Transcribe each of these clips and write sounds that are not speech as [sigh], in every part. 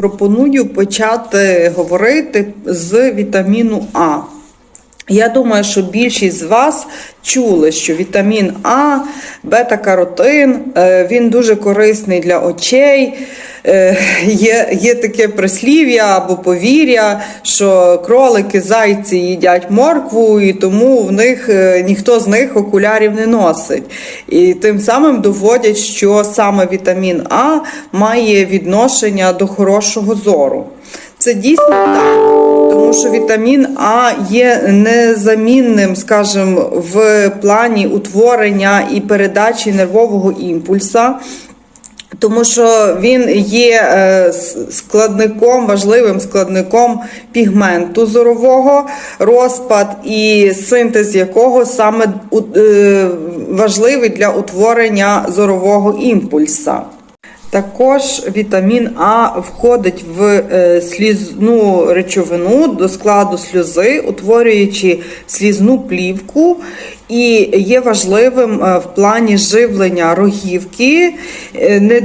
Пропоную почати говорити з вітаміну А. Я думаю, що більшість з вас чули, що вітамін А, бета-каротин, е, він дуже корисний для очей. Е, Є, є таке прислів'я або повір'я, що кролики, зайці їдять моркву, і тому в них е, ніхто з них окулярів не носить. І тим самим доводять, що саме вітамін А має відношення до хорошого зору. Це дійсно так, тому що вітамін А є незамінним, скажімо, в плані утворення і передачі нервового імпульса. Тому що він є е, складником, важливим складником пігменту зорового, розпад і синтез якого саме е, важливий для утворення зорового імпульса. Також вітамін А входить в е, слізну речовину до складу сльози, утворюючи слізну плівку, і є важливим е, в плані живлення рогівки, е,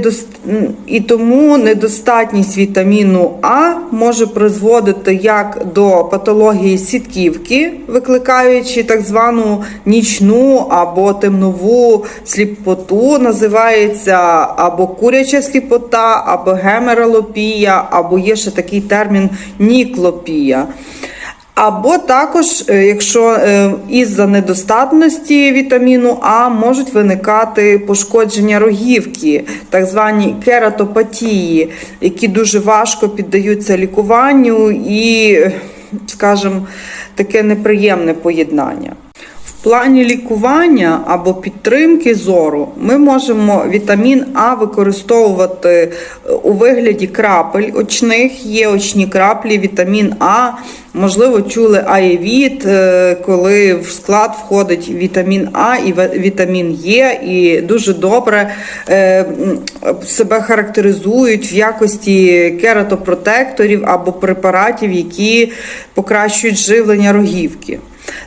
і тому недостатність вітаміну А може призводити як до патології сітківки, викликаючи так звану нічну або темнову сліпоту, називається або куряча сліпота, або гемералопія, або є ще такий термін ніклопія. Або також, е, якщо е, із-за недостатності вітаміну А можуть виникати пошкодження рогівки, так звані кератопатії, які дуже важко піддаються лікуванню і, скажімо, таке неприємне поєднання. Плані лікування або підтримки зору ми можемо вітамін А використовувати е, у вигляді крапель очних. Є очні краплі, вітамін А. Можливо, чули аєвіт, е, коли в склад входить вітамін А і вітамін Е, і дуже добре е, себе характеризують в якості кератопротекторів або препаратів, які покращують живлення рогівки.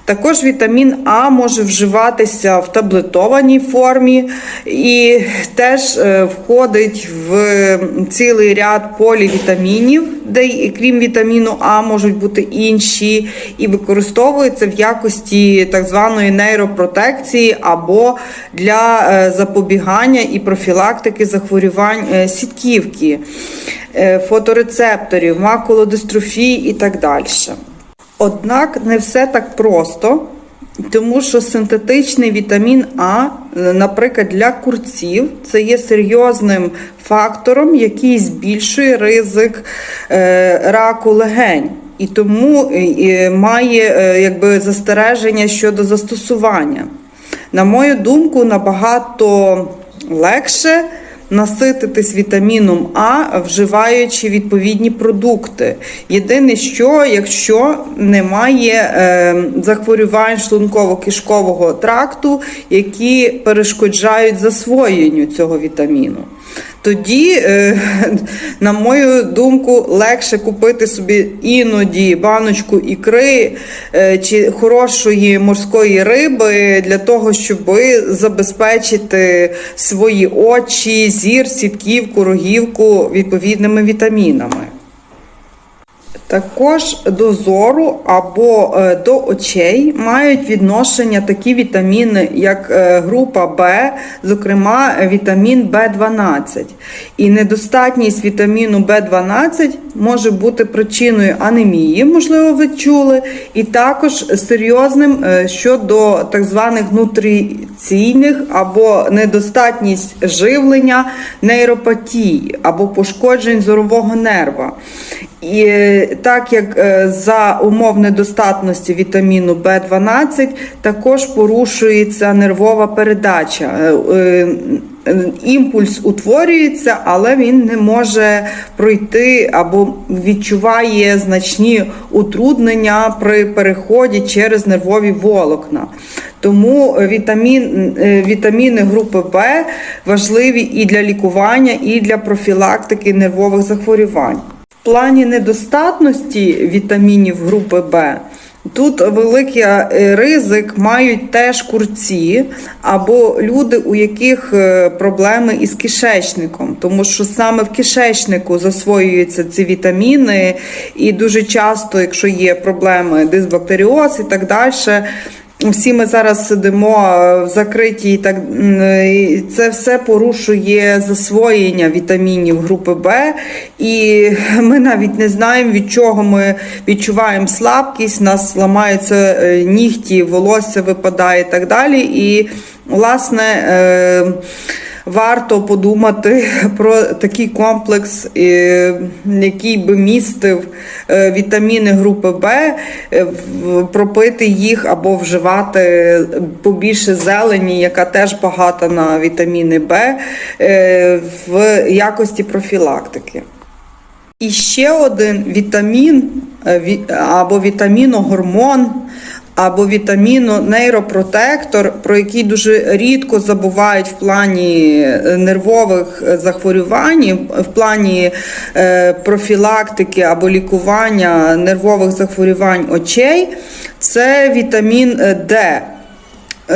Також вітамін А може вживатися в таблетованій формі і теж е, входить в цілий ряд полівітамінів, де крім вітаміну А можуть бути інші, і використовується в якості так званої нейропротекції або для е, запобігання і профілактики захворювань е, сітківки, фоторецепторів, макулодистрофії і так далі. Однак не все так просто, тому що синтетичний вітамін А, е, наприклад, для курців, це є серйозним фактором, який збільшує ризик е, раку легень. І тому е, має якби застереження щодо застосування. На мою думку, набагато легше насититись вітаміном А, вживаючи відповідні продукти. Єдине, що якщо немає е, захворювань шлунково-кишкового тракту, які перешкоджають засвоєнню цього вітаміну. Тоді, е, [laughs] на мою думку, легше купити собі іноді баночку ікри е, чи хорошої морської риби для того, щоб забезпечити свої очі, зір, сітківку, рогівку відповідними вітамінами. Також до зору або е, до очей мають відношення такі вітаміни, як е, група Б, зокрема вітамін В12. І недостатність вітаміну В12 може бути причиною анемії, можливо, ви чули, і також серйозним е, щодо так званих нутриційних або недостатність живлення нейропатії або пошкоджень зорового нерва. І е, так як е, за умов недостатності вітаміну В12 також порушується нервова передача. Е, Імпульс утворюється, але він не може пройти або відчуває значні утруднення при переході через нервові волокна. Тому вітамін, вітаміни групи Б важливі і для лікування, і для профілактики нервових захворювань. Плані недостатності вітамінів групи Б Тут великий е, ризик мають теж курці або люди, у яких е, проблеми із кишечником, тому що саме в кишечнику засвоюються ці вітаміни, і дуже часто, якщо є проблеми дисбактеріоз і так далі. Всі ми зараз сидимо е, в закритій, так і це все порушує засвоєння вітамінів групи Б, і ми навіть не знаємо, від чого ми відчуваємо слабкість, нас ламаються е, нігті, волосся випадає і так далі. І, власне, е, варто подумати [laughs] про такий комплекс, е, який би містив е, вітаміни групи Б, е, пропити їх або вживати побільше зелені, яка теж багата на вітаміни Б в якості профілактики. І ще один вітамін або вітаміногормон, або вітаміну нейропротектор, про який дуже рідко забувають в плані е, нервових е, захворювань, в плані е, профілактики або лікування нервових захворювань очей, це вітамін Д.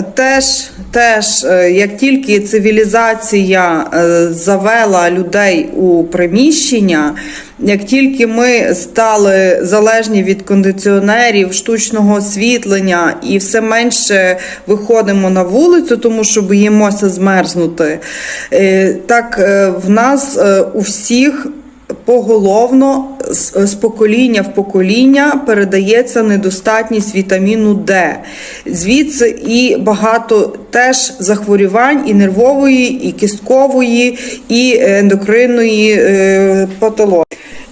Теж, теж, е, як тільки цивілізація е, завела людей у приміщення, як тільки ми стали залежні від кондиціонерів, штучного освітлення і все менше виходимо на вулицю, тому що боїмося змерзнути, е, так в нас у всіх поголовно з покоління в покоління передається недостатність вітаміну Д. Звідси і багато теж захворювань і нервової, і кісткової, і ендокринної е, патології.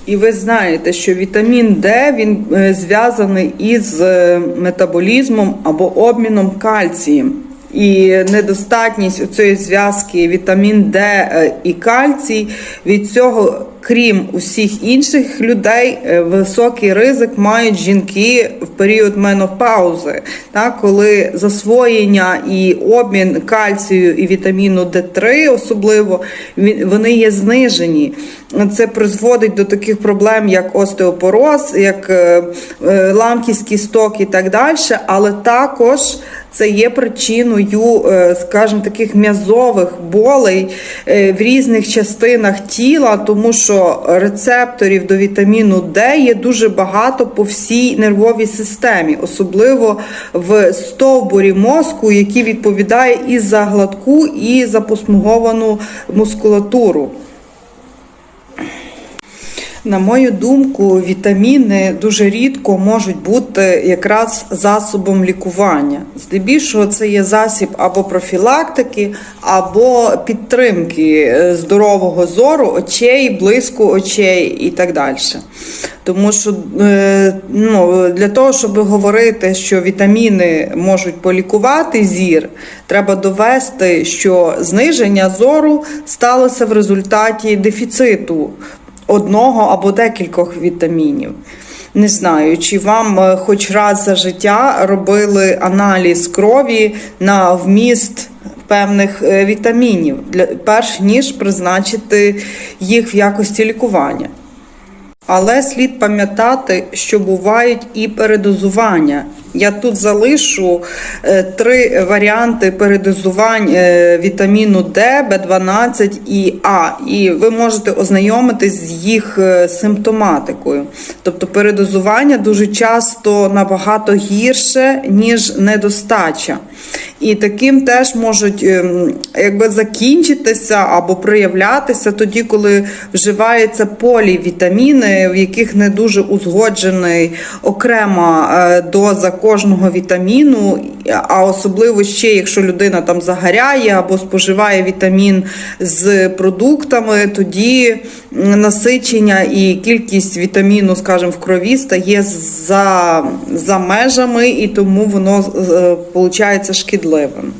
І ви знаєте, що вітамін Д він е, зв'язаний із е, метаболізмом або обміном кальцієм. І недостатність цієї зв'язки вітамін Д е, і кальцій від цього, крім усіх інших людей, е, високий ризик мають жінки в період менопаузи, так, коли засвоєння і обмін кальцію і вітаміну Д3 особливо вони є знижені. Це призводить до таких проблем, як остеопороз, як е, ламкість кісток і так далі, але також це є причиною, е, скажімо, таких м'язових болей е, в різних частинах тіла, тому що рецепторів до вітаміну Д є дуже багато по всій нервовій системі, особливо в стовбурі мозку, який відповідає і за гладку, і за посмуговану мускулатуру. На мою думку, вітаміни дуже рідко можуть бути якраз засобом лікування. Здебільшого це є засіб або профілактики, або підтримки е, здорового зору, очей, блиску очей і так далі. Тому що е, ну, для того, щоб говорити, що вітаміни можуть полікувати зір, треба довести, що зниження зору сталося в результаті дефіциту одного або декількох вітамінів. Не знаю, чи вам е, хоч раз за життя робили аналіз крові на вміст певних е, вітамінів, перш ніж призначити їх в якості лікування. Але слід пам'ятати, що бувають і передозування. Я тут залишу е, три варіанти передозувань е, вітаміну Д, Б12 і А. І ви можете ознайомитись з їх е, симптоматикою. Тобто передозування дуже часто набагато гірше, ніж недостача. І таким теж можуть ем, якби закінчитися або проявлятися тоді, коли вживаються полівітаміни, в яких не дуже узгоджений окрема е, доза кожного вітаміну, а особливо ще, якщо людина там загоряє або споживає вітамін з продуктами, тоді насичення і кількість вітаміну, скажімо, в крові стає за, за межами, і тому воно виходить шкідливим.